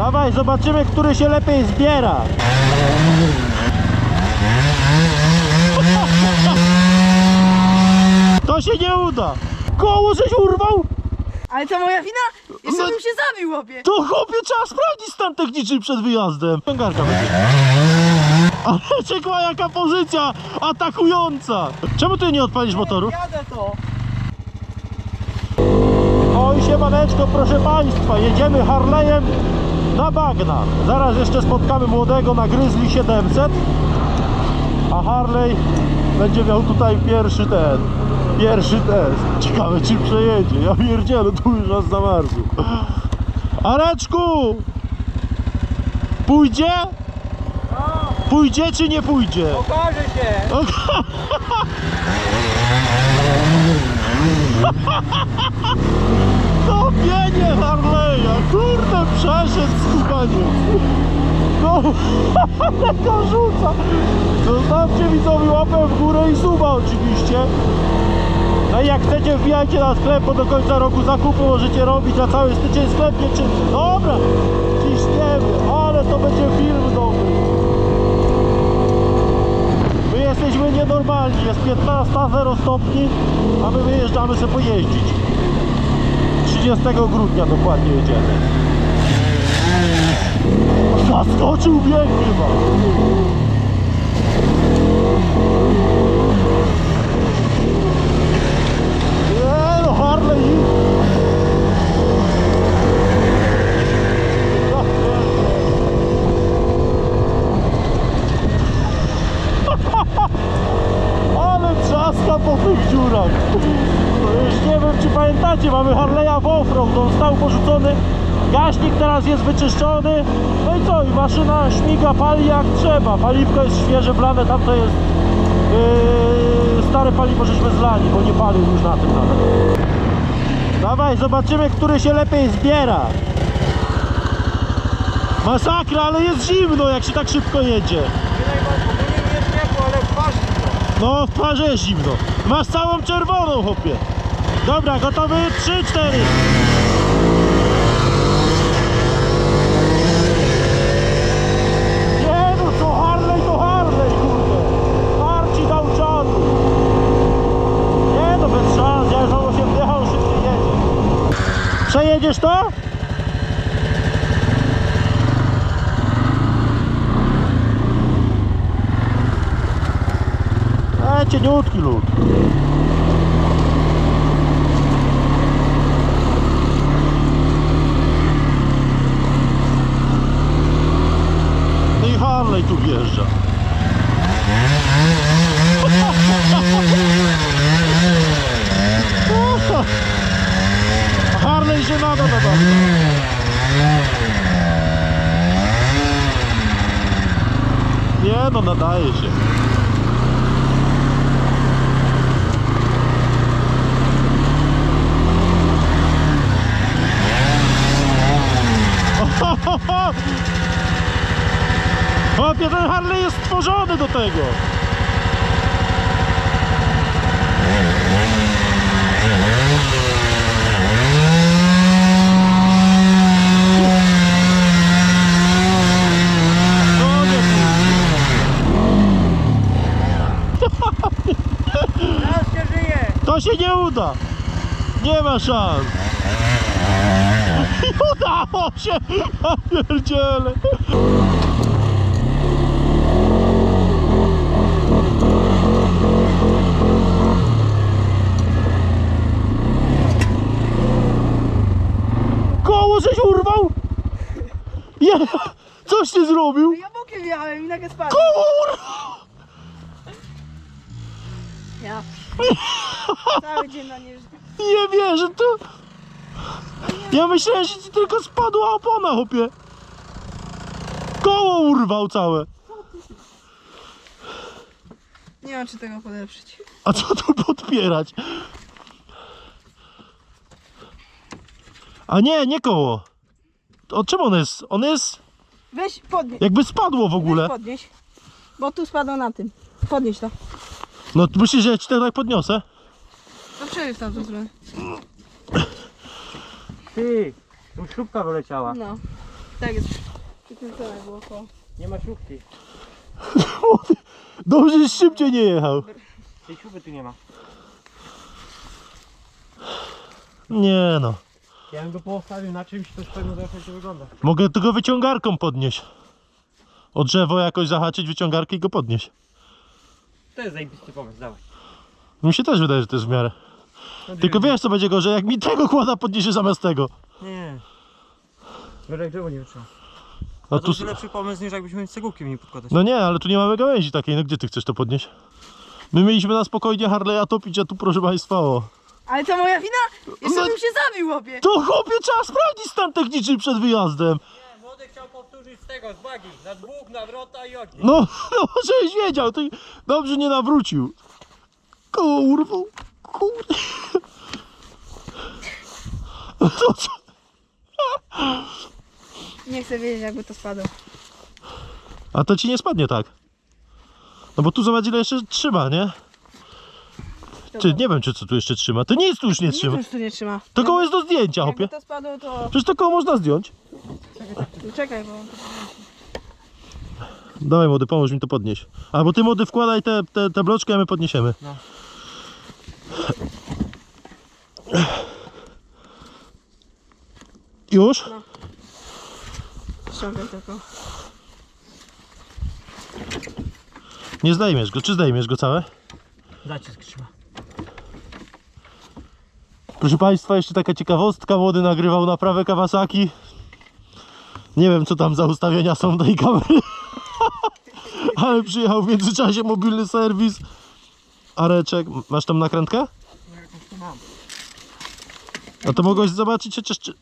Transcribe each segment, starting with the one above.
Dawaj, zobaczymy, który się lepiej zbiera. To się nie uda. Koło żeś urwał? Ale to moja wina? Jeszcze No- bym się zabił, łopie. To chłopie trzeba sprawdzić stan techniczny przed wyjazdem. Pęgarka będzie. Ale czekła jaka pozycja atakująca. Czemu ty nie odpalisz motoru? Jadę to. Oj, siemaneczko, proszę Państwa, jedziemy Harley'em na bagna. Zaraz jeszcze spotkamy młodego na Grizzly 700, a Harley będzie miał tutaj pierwszy ten, pierwszy test. Ciekawe czy przejedzie, ja pierdzielę, tu już raz zamarzł. Areczku! Pójdzie? Pójdzie czy nie pójdzie? Okaże się. To pienie Harley'a, kurde przeszedł skubaniec. No, ale to rzuca. Zostawcie widzowie łapę w górę i suba oczywiście. No i jak chcecie wbijajcie na sklep, bo do końca roku zakupy możecie robić, a cały styczeń sklep nie. Dobra, ciśniemy, ale to będzie film dobry. My jesteśmy nienormalni, jest 15, 0 stopni, a my wyjeżdżamy sobie pojeździć. 30 grudnia dokładnie jedziemy. Zaskoczył bieg chyba. Nie no, Harley i... Ja pierdolę. Ale trzaska po tych dziurach. To już nie wiem czy pamiętacie, mamy Harley'a w offroad, on stał porzucony. Jest wyczyszczony. No i co? I maszyna śmiga, pali jak trzeba. Paliwko jest świeże, blane, tam to jest yy, stare paliwo żeśmy zlali, bo nie palił już na tym nawet. Dawaj, zobaczymy, który się lepiej zbiera. Masakra, ale jest zimno, jak się tak szybko jedzie. No, w parze jest zimno. Masz całą czerwoną, chłopie. Dobra, gotowy? 3, 4. Nie no, to Harley, to Harley, kurde. Marci dał czadu. Nie no, bez szans, ja już mam 8 dychał, szybciej jedzie. Przejedziesz to? E, cieniutki lód. No i Harley tu wjeżdża. Harley się nada na Nie no, nadaje się. Chłopie, ten Harley jest stworzony do tego. No nie Teraz się żyje. To się nie uda. Nie ma szans. Udało się. Ja pierdzielę. Koło żeś urwał? Ja, coś ty zrobił? Ja bokiem i nagle spadłem. Koło urwał! Ja. Cały dzień na nie Nie wierzę, to... Ja myślałem, że ci tylko spadła opona, chłopie. Koło urwał całe. Nie mam czy tego podeprzeć. A co tu podpierać? A nie, nie koło. O czym on jest? On jest Weź podnieś. jakby spadło w Weź ogóle. podnieś. Bo tu spadło na tym. Podnieś to. No myślisz, że ja ci to tak podniosę? To przejdź w tamtą stronę. Ty, tu śrubka wyleciała. No. Tak jest. Przykręcone było koło. Nie ma śrubki. Dobrze, że szybciej nie jechał. Tej śruby tu nie ma. Nie no. Ja bym go postawił na czymś, to już pewno jak to wygląda. Mogę tylko wyciągarką podnieść. O drzewo jakoś zahaczyć wyciągarkę i go podnieść. To jest zajebisty pomysł, dawaj. Mi się też wydaje, że to jest w miarę. No, Tylko wiesz co będzie gorzej, jak mi tego kłada podniesie zamiast tego. Nie. Jak drzewo nie wytrzyma. No A to tu... jest lepszy pomysł niż jakbyśmy cegłówkiem nie podkładać. No nie, ale tu nie mamy gałęzi takiej, no gdzie ty chcesz to podnieść? My mieliśmy na spokojnie Harley'a topić, a tu proszę państwa o. Ale to moja wina? Jeszcze No- bym się zabił, obie. To chłopie trzeba sprawdzić stan techniczny przed wyjazdem. Młody chciał powtórzyć z tego, z bagi. Na dwóch, nawrota i ogień. No, no żebyś wiedział, to dobrze nie nawrócił. Kurwa, kurde. No co? Nie chcę wiedzieć, jakby to spadło. A to ci nie spadnie tak. No bo tu zobacz ile jeszcze trzyma, nie? Czy nie wiem czy co tu jeszcze trzyma. To nic tu już nie trzyma. wiem, czy to nie trzyma. To koło jest do zdjęcia, Jakby hopie. to spadło, to... Przecież to koło można zdjąć. Czekaj, bo... Dawaj młody, pomóż mi to podnieść. Albo ty młody wkładaj te, te, te bloczki, a my podniesiemy. No. Już? Ściągaj tylko. Nie zdejmiesz go, czy zdejmiesz go całe? Zacisk trzyma. Proszę Państwa, jeszcze taka ciekawostka. Młody nagrywał naprawę Kawasaki. Nie wiem, co tam za ustawienia są tej kamery. Ale przyjechał w międzyczasie mobilny serwis. Areczek, masz tam nakrętkę? No jakąś tu mam. No to mogłeś zobaczyć chociaż czy,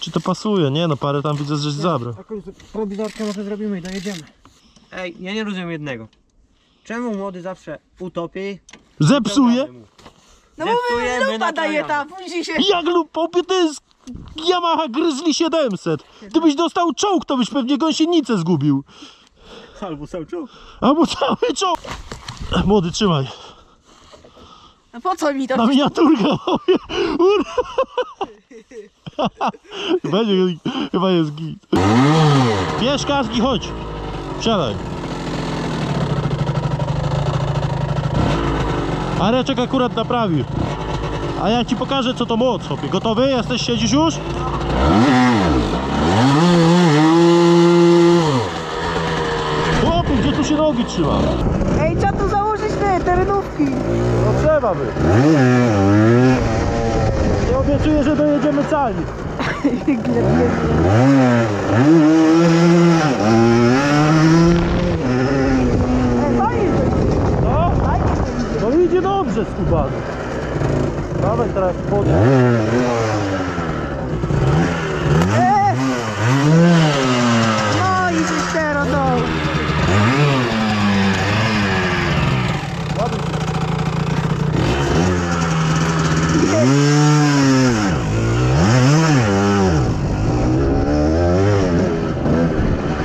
czy to pasuje. Nie no, parę tam widzę, żeś zabrał. Jakąś prowizorkę może zrobimy i dojedziemy. Ej, ja nie rozumiem jednego. Czemu młody zawsze utopi? Zepsuje? No bo Zepsujemy, my lupa daje ta, później się... Jak lub popie, to jest Yamaha Grizzly 700. Gdybyś dostał czołg, to byś pewnie gąsienicę zgubił. Albo sam czuł. Albo cały czołg. Młody, trzymaj. No po co mi to? Na miniaturkę. chłopie. Ur- Będzie, chyba jest git. Bierz kaski, chodź. Wsiadaj. Areczek akurat naprawił. A ja ci pokażę co to moc, chłopie. Gotowy? Jesteś? Siedzisz już? Chłopie, gdzie tu się nogi trzyma? Ej, trzeba tu założyć te terenówki. No trzeba by. Nie obiecuję, że dojedziemy cali. Ej, fajnie No, idzie. no idzie dobrze skubany. Dawaj teraz podnieś. Eee! No idziesz teraz, no. Ładuj się.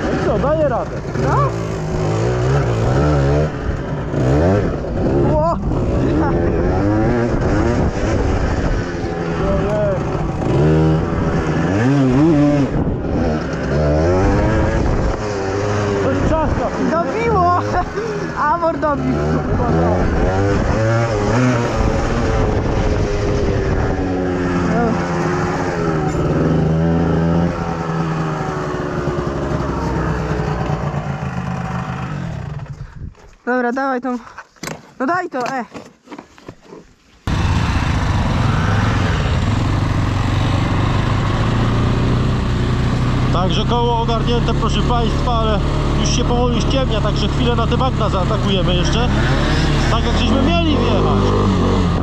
No i co, daje radę. No. Ło! Ojej. Coś trzaska. Dobiło! Amor dobił. Chyba tak. Dobra, dawaj tą. No daj to, e. Także koło ogarnięte proszę Państwa, ale już się powoli ściemnia, także chwilę na te bagna zaatakujemy jeszcze. Tak jak żeśmy mieli wjechać.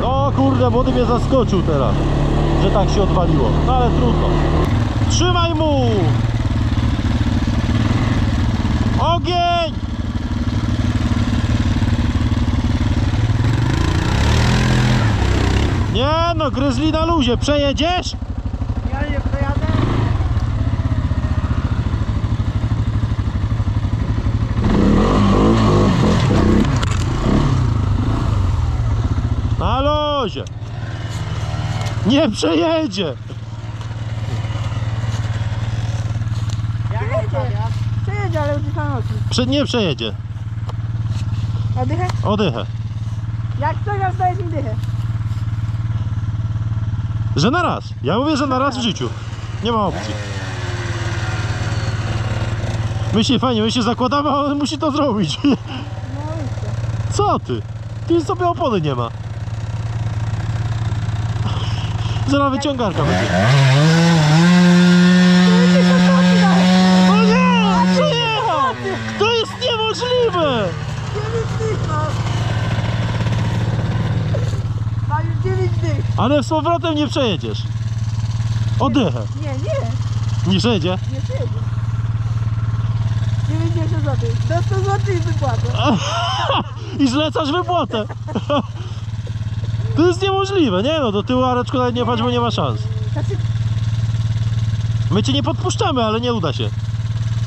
No kurde, młody mnie zaskoczył teraz, że tak się odwaliło. No ale trudno. Trzymaj mu! Ogień! Nie no, gryzli na luzie, przejedziesz? Ja nie pojadę. Na lozie. Nie przejedzie. przejedzie do samochodu. Prze, nie przejedzie. Oddychę? Odychę. Jak chcesz, dajesz mi dychę. Że na raz. Ja mówię, że na raz w życiu. Nie ma opcji. My się fajnie, my się zakładamy, on musi to zrobić. Co ty? Ty sobie opony nie ma. Zaraz wyciągarka będzie. Ty to co ci dajesz? O nie! Przejechał! To jest niemożliwe! 9 dych masz. Masz już 9 dych. Ale z powrotem nie przejedziesz. Odychę. Nie, nie, Nie przejedzie. nie przejedzie. 90 zł. Do 100 zł i wypłacę. I zlecasz wypłatę. To jest niemożliwe, nie no, do tyłu Areczku nawet nie patrz, bo nie ma szans. Znaczy, My cię nie podpuszczamy, ale nie uda się.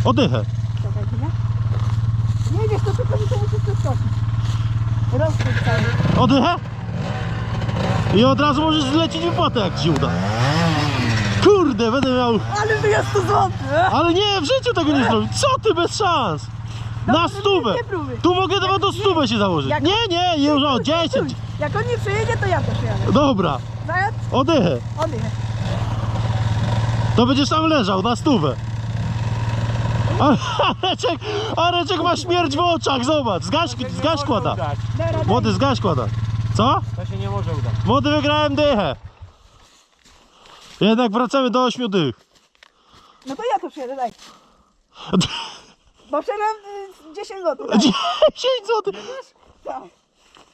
Odychę. czekaj chwilę. Nie wiesz, to tylko mi to musisz przeskoczyć. Cały. Odychę? I od razu możesz zlecić wypłatę, jak ci uda. Kurde, będę miał... Ale to jest 100 zł. Ale nie, w życiu tego nie zrobić. Co ty, bez szans. Na Dobrze, stówę. nie próbuj. Tu mogę nawet do stówę się założyć. Jak- Nie, nie, już o 10. Jak on nie przejedzie, to ja też jadę. Dobra, Zajad, odychę. oddychę. To będziesz tam leżał na stówę. Areczek, Areczek ma śmierć w oczach, zobacz. Zgaś, To zgaś kłada. Młody, zgaś kłada. Co? To się nie może udać. Młody, wygrałem dychę. Jednak wracamy do ośmiu dych. No to ja to przyjadę, daj. Bo y, 10 zł. Daj. 10 zł. Tak.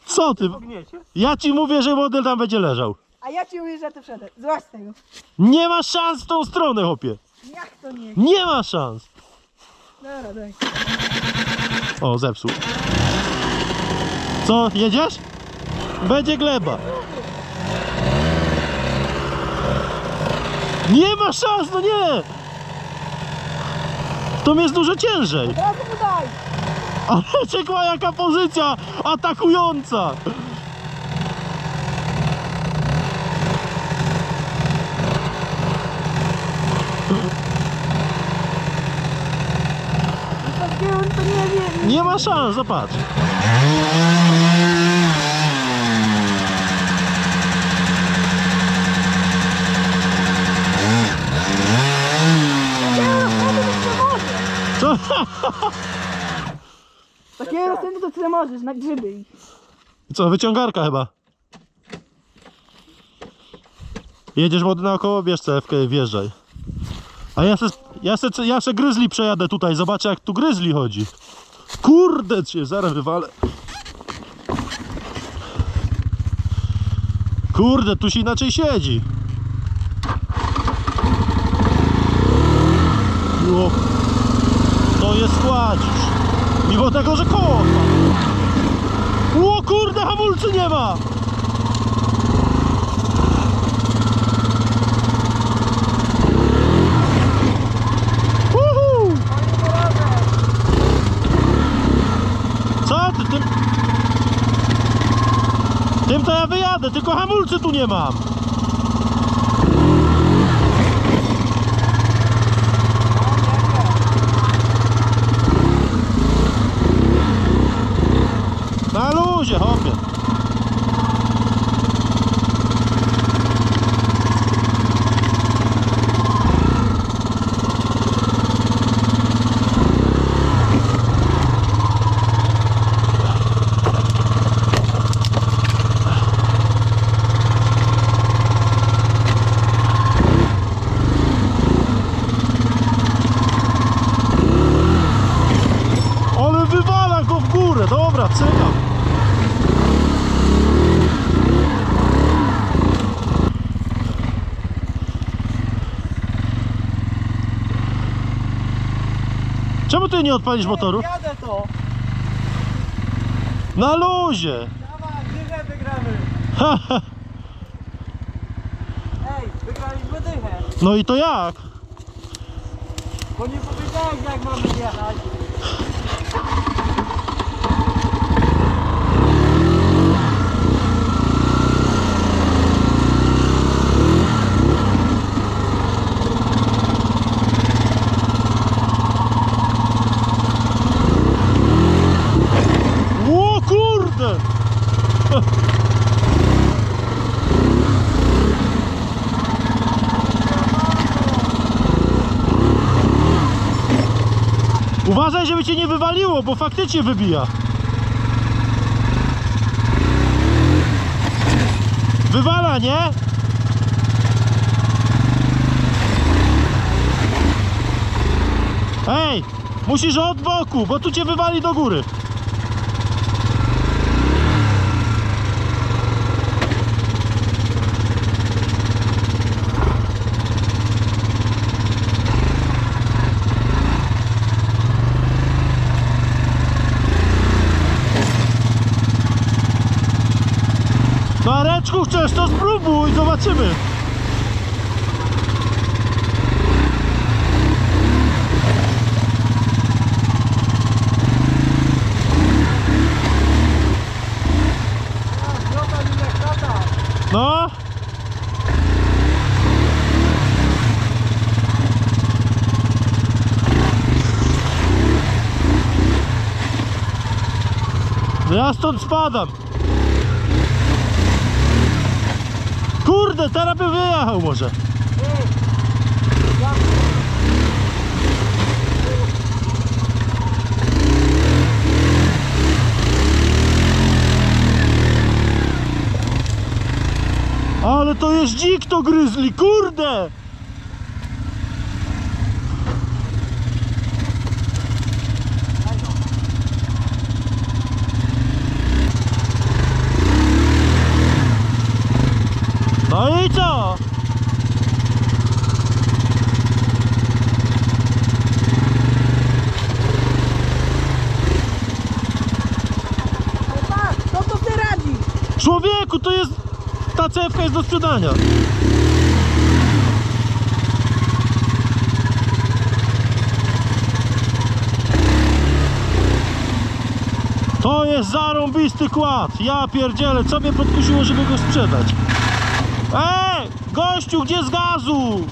Co ty? Pogniecie? Ja ci mówię, że model tam będzie leżał. A ja ci mówię, że to wszedł. Złaź z tego. Nie ma szans w tą stronę, chłopie. Jak to nie? Nie ma szans. Dobra, daj. O, zepsuł. Co, jedziesz? Będzie gleba. Nie ma szans, no nie! To jest dużo ciężej. Mu daj. Ale czekła jaka pozycja atakująca. Nie ma szans, zobacz. Takiego rozpędu to nie możesz. Na grzyby. Co, wyciągarka chyba. Jedziesz młody naokoło, bierz CFK wjeżdżaj. A ja se, ja se, ja se gryzli przejadę tutaj, zobaczę jak tu gryzli chodzi. Kurde cię, zaraz wywalę. Kurde, tu się inaczej siedzi. No, kładzisz. Mimo tego, że koło odpadło. O kurde, hamulcu nie ma! Co ty, tym... Tym to ja wyjadę, tylko hamulcy tu nie mam. Na luzie, hopie. Ale wywala go w górę, dobra, cykam. Czemu ty nie odpalisz motoru? Jadę to. Na luzie! Dawaj, dychę wygramy. Ej, wygraliśmy dychę. No i to jak? Bo nie powiedziałeś jak mamy jechać. Uważaj, żeby cię nie wywaliło, bo faktycznie wybija. Wywala, nie? Ej, musisz od boku, bo tu cię wywali do góry. Chcesz to spróbuj, zobaczymy. No. No ja stąd spadam. Kurde, teraz by wyjechał może. Ale to jest dzik to gryzli, kurde! No i co? Tak, to to ty radzi. Człowieku, to jest... Ta cewka jest do sprzedania. To jest zarąbisty kład. Ja pierdzielę, co mnie podkusiło, żeby go sprzedać? Ej, gościu, gdzie z gazu?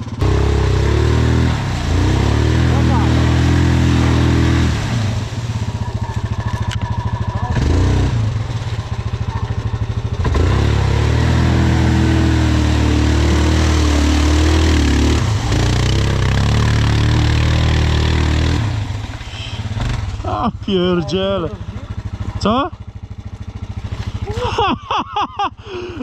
A pierdzielę. Co?